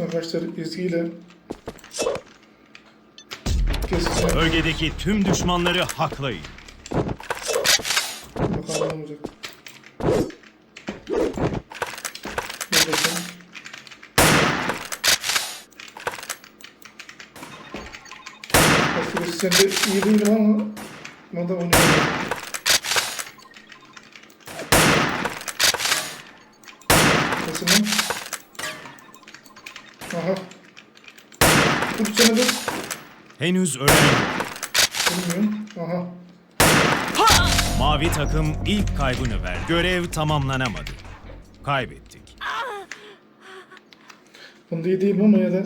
Şimdi arkadaşlar izgiyle keseceğim. Bölgedeki tüm düşmanları haklayın. Bakalım ne olacak. Sen de iyi değilim ama da oynuyorum. Nasıl mı? Aha. Dur sene de Henüz ölen bilmiyorum. Aha. Mavi takım ilk kaybını ver. Görev tamamlanamadı. Kaybettik. Bunda iyi değilim ama ya da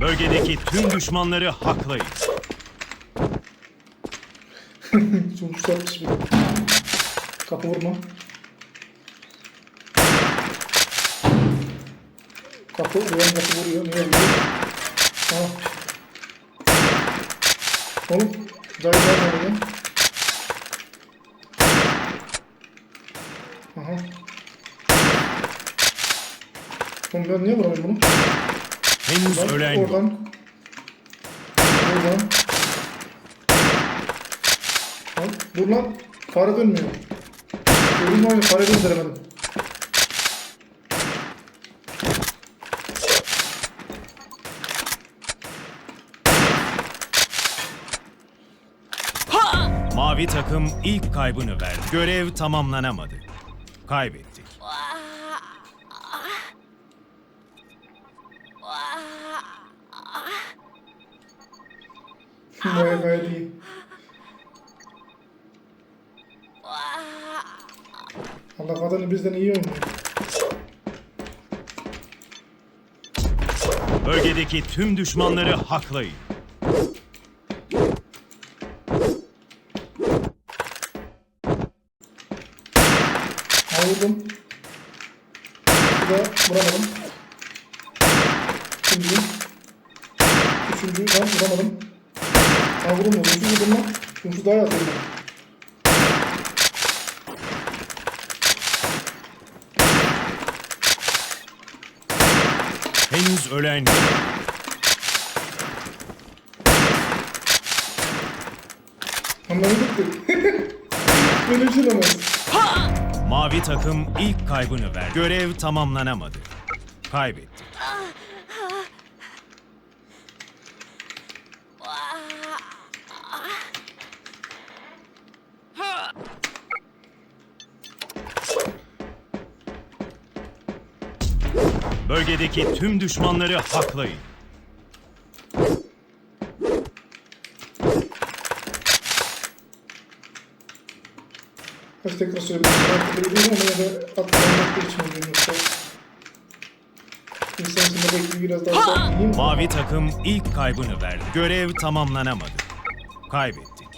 Bölgedeki tüm düşmanları haklayın. Sonuçta atmış bir. Kapı vurma. Kapı vuruyor, kapı vuruyor. Niye vuruyor? Ha. Oğlum, zayıf var oraya. Aha. Oğlum ben niye vuramıyorum bunu? Henüz ölen yok. oradan. Lan, dur lan. Fare dönmüyor. Ölüm oyunu fare döndüremedim. Mavi takım ilk kaybını verdi. Görev tamamlanamadı. Kaybettik. Gayet iyi. Bizden iyi oynuyor. Bölgedeki tüm düşmanları haklayın. Aldım. Bir daha vuramadım. Üçüncü. Üçüncü. Lan vuramadım. Ha vuramadım. Üçüncü lan. Üçüncü daha yapayım ben. Henüz ölen yok. Böyle bir şey olamaz. Mavi takım ilk kaybını verdi. Görev tamamlanamadı. Kaybettik. Bölgedeki tüm düşmanları haklayın. Kaç tekrar. Ben biliyorum ama ya da atlamak için yoksa. İnsan belki biraz daha da iyiyim. Mavi takım ilk kaybını verdi. Görev tamamlanamadı. Kaybettik.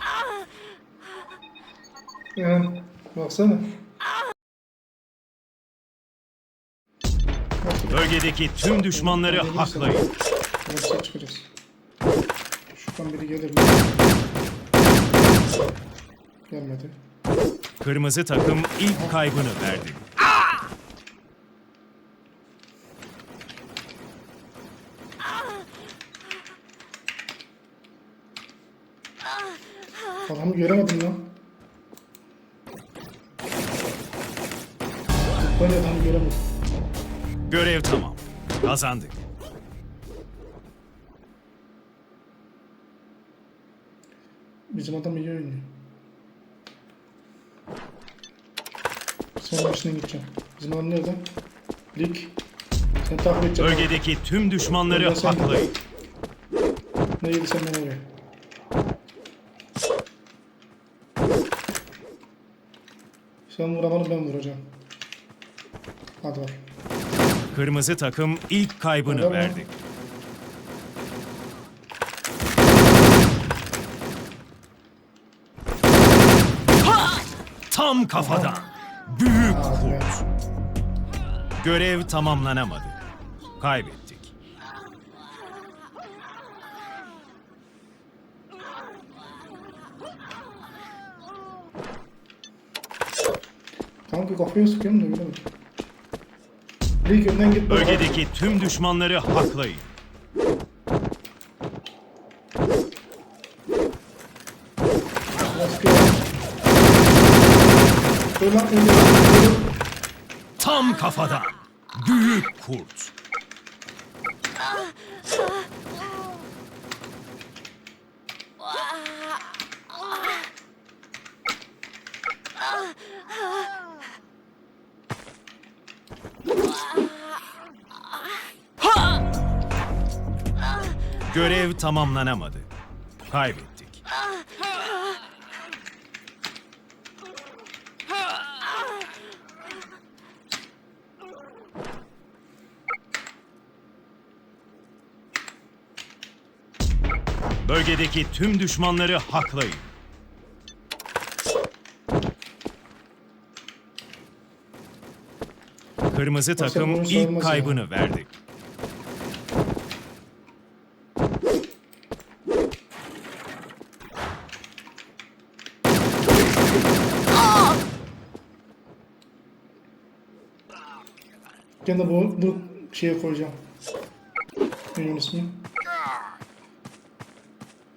Yani baksana. Bölgedeki tüm düşmanları haklayın. Yoksa çıkacağız. Şuradan biri gelir mi? Gelmedi. Kırmızı takım ilk kaybını verdi. Adamı göremedim lan. Ben adamı göremedim. Görev tamam. Kazandık. Bizim adam iyi oynuyor. Son başına gideceğim. Bizim adam nerede? Lig. Sen takip edeceksin. Bölgedeki tüm düşmanları sen- haklayın. Ne yedi senden oraya? Sen vuramanı ben vuracağım. Hadi bak. Kırmızı takım ilk kaybını Tamam. verdi. Tam kafadan takılıyor. Görev tamamlanamadı. Kaybettik. Kanka kafaya sıkıyorum da bilemedim. İlk önden git. Bölgedeki tüm düşmanları haklayın. Baskı. Dur lan, dur. Tam kafadan. Büyük kurt. Görev tamamlanamadı. Kaybettik. Bölgedeki tüm düşmanları haklayın. Kırmızı takım ilk kaybını verdi. Gene bu, bu şeye koyacağım. Benim ismi.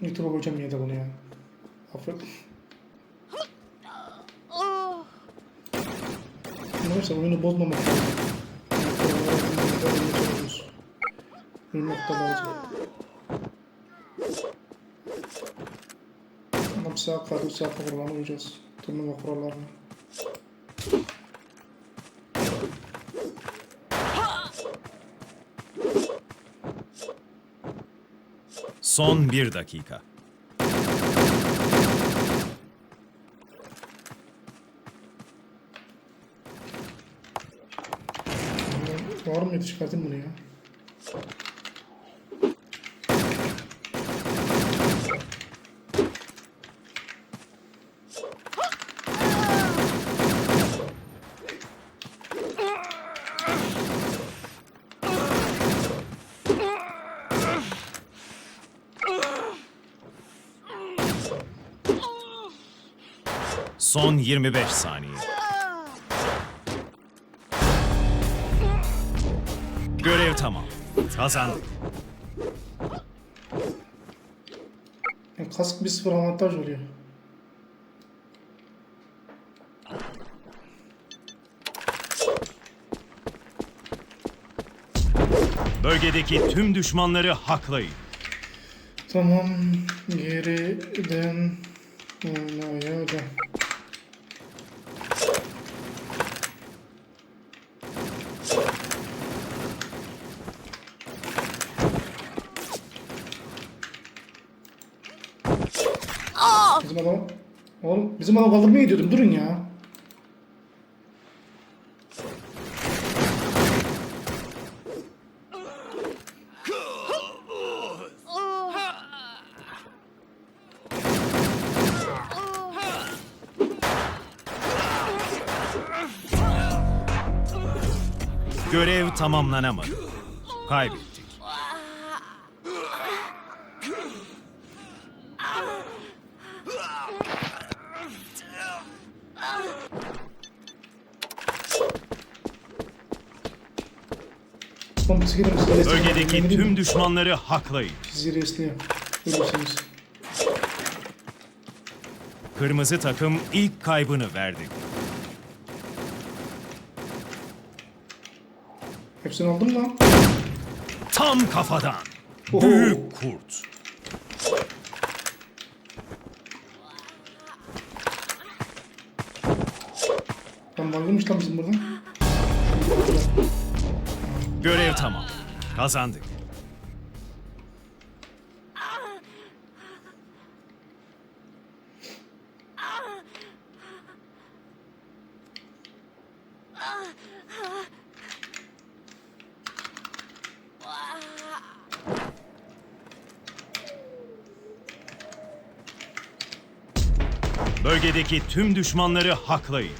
YouTube'a koyacağım ya da bunu ya. Affet. Neyse oyunu bozmamak lazım. Bir nokta lazım. Ama sağ kadro sağ kurbanı uyacağız. Turnuva kurallarına. Son bir dakika. Var mıydı çıkartayım bunu ya? Son 25 saniye. Görev tamam. Kazandık. Yani kask 1-0 avantaj oluyor. Bölgedeki tüm düşmanları haklayın. Tamam. Geriden olmaya Bizim adam... Oğlum bizim adam kaldırmaya gidiyordum. Durun ya. Görev tamamlanamadı. Kaybettik. Oğlum siz gidin siz de Bölgedeki tüm düşmanları haklayın. Kırmızı takım ilk kaybını verdi. Hepsini aldım lan. Tam kafadan. Oho. Büyük kurt. Ben bayılmış lan bizim buradan. Görev tamam. Kazandık. Bölgedeki tüm düşmanları haklayın.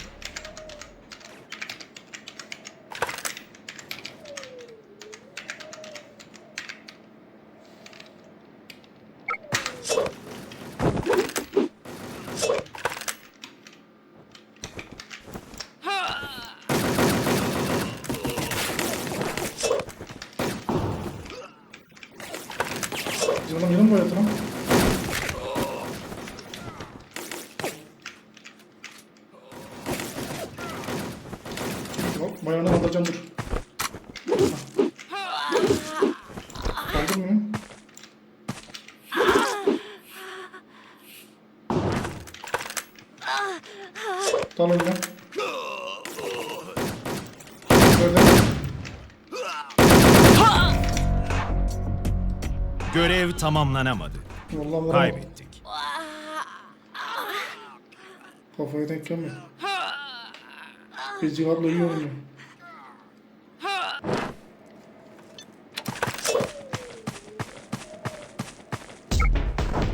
Bizim adam yine mi bayıldı lan? Hop, Bayağını alacağım dur. Aldın mı? Dal önüne. Görev tamamlanamadı. Vallahi. Kaybettik. Kafaya denk gelmiyor. Cevapla iyi oynuyor.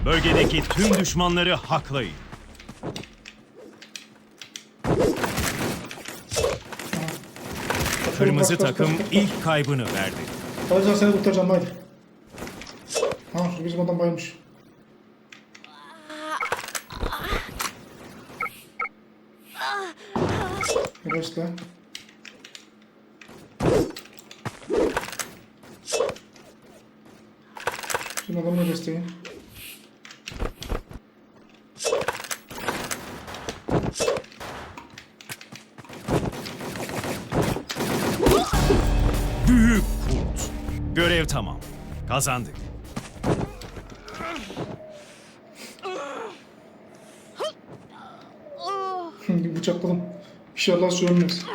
Bölgedeki tüm düşmanları haklayın. Kırmızı Kaç, kaç, takım kaç, kaç, ilk kaybını verdi. Hadi sen seni kurtaracağım haydi. Ha şu bizim adam bayılmış. Yavaşla. Bizim adamla desteğin. Büyük kurt. Görev tamam. Kazandık. İnşallah sönmez.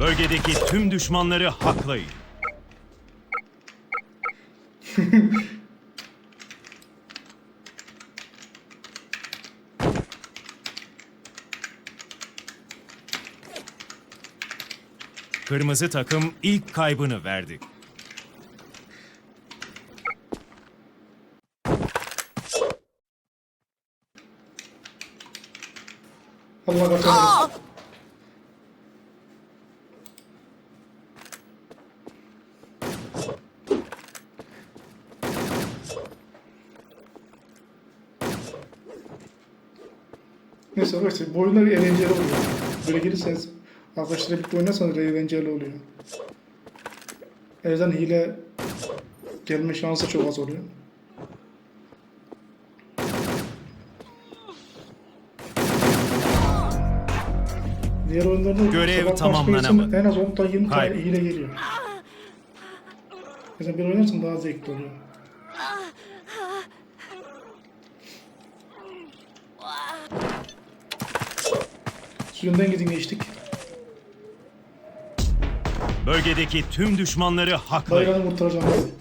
Bölgedeki tüm düşmanları haklayın. Kırmızı takım ilk kaybını verdi. Allah kaçırmasın. Neyse arkadaşlar bu oyunlar eğlenceli oluyor. Böyle gelirseniz arkadaşlarla birlikte oynarsanız eğlenceli oluyor. Evden hile gelme şansı çok az oluyor. Diğer oyunlarda Görev tamamlanamadı. En az 10 tane 20 tane Kaybettik. hile geliyor. Mesela bir oynarsın daha zevkli oluyor. Suyundan gidin geçtik. Bölgedeki tüm düşmanları haklayın. Bayranı kurtaracağım hadi.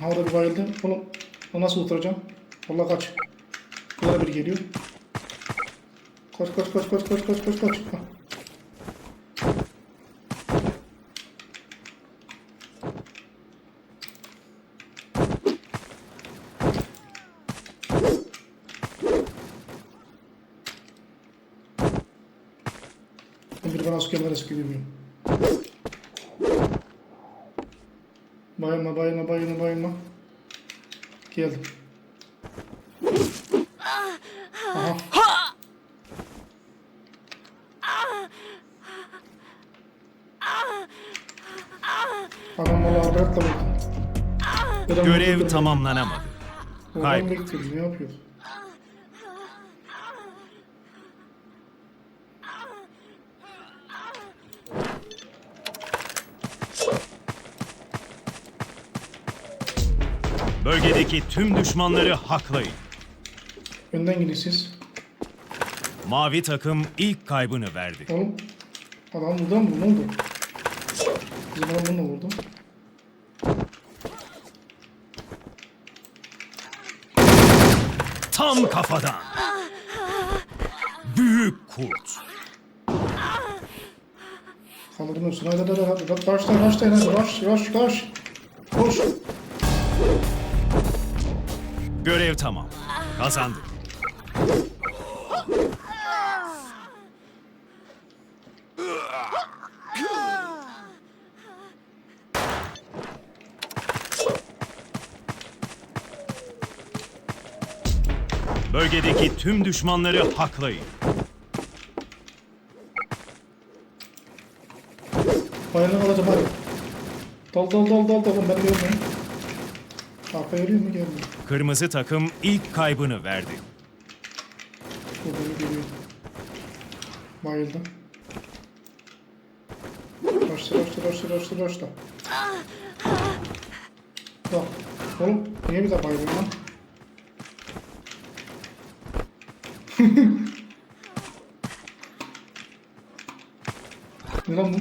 Ha orada bir bayıldı. Oğlum onu nasıl kurtaracağım? Valla kaç. Bunlara biri geliyor. Koş koş koş koş koş koş koş koş. Bir bana sıkıyorlar eski gibi. Bayılma bayılma bayılma bayılma. Geldim. Adam Görev tamamlanamadı. Bekliyoruz, ne yapıyoruz? Bölgedeki tüm düşmanları haklayın. Önden gidin siz. Mavi takım ilk kaybını verdi. Oğlum. Adam vurdu mu? Ne oldu? Bizim adam bunu vurdu. Tam kafadan. Büyük kurt. Kaldırmıyorsun. Hadi hadi hadi. hadi. Kaçtan kaçtan hadi. Kaç kaç kaç. Koş. Görev tamam. Kazandık. Tüm düşmanları haklayın. Bayana alacağım hadi. Dal dal dal dal dal. Ben görmüyorum. Arka görüyor mu? Görmüyor. Kırmızı takım ilk kaybını verdi. Bu beni görüyor. Bayıldı. Roşta roşta roşta roşta roşta. Bak. Oğlum niye bir daha bayıldın lan? Ne lan bu?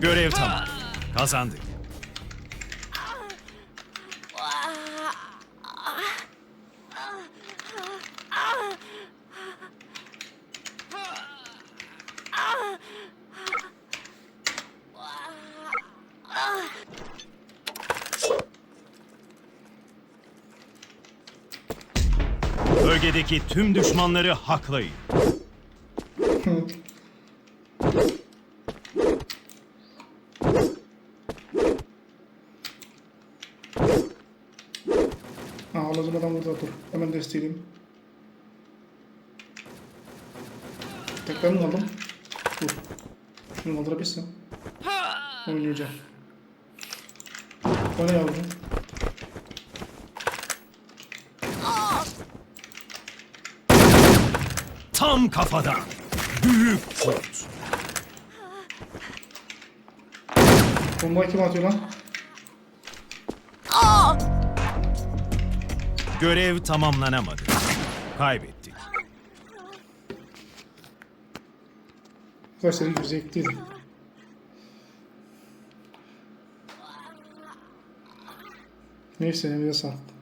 Görev tamam. Kazandık. Bölgedeki tüm düşmanları haklayın. Ha anladım adam burada dur. Hemen desteğleyeyim. Tekrar mı aldım? Tam kafadan. Büyük kurt. Bombayı kim atıyor lan? Görev tamamlanamadı. Kaybettik. Arkadaşlar iyi zevkliydi. Neyse elinize sağlık.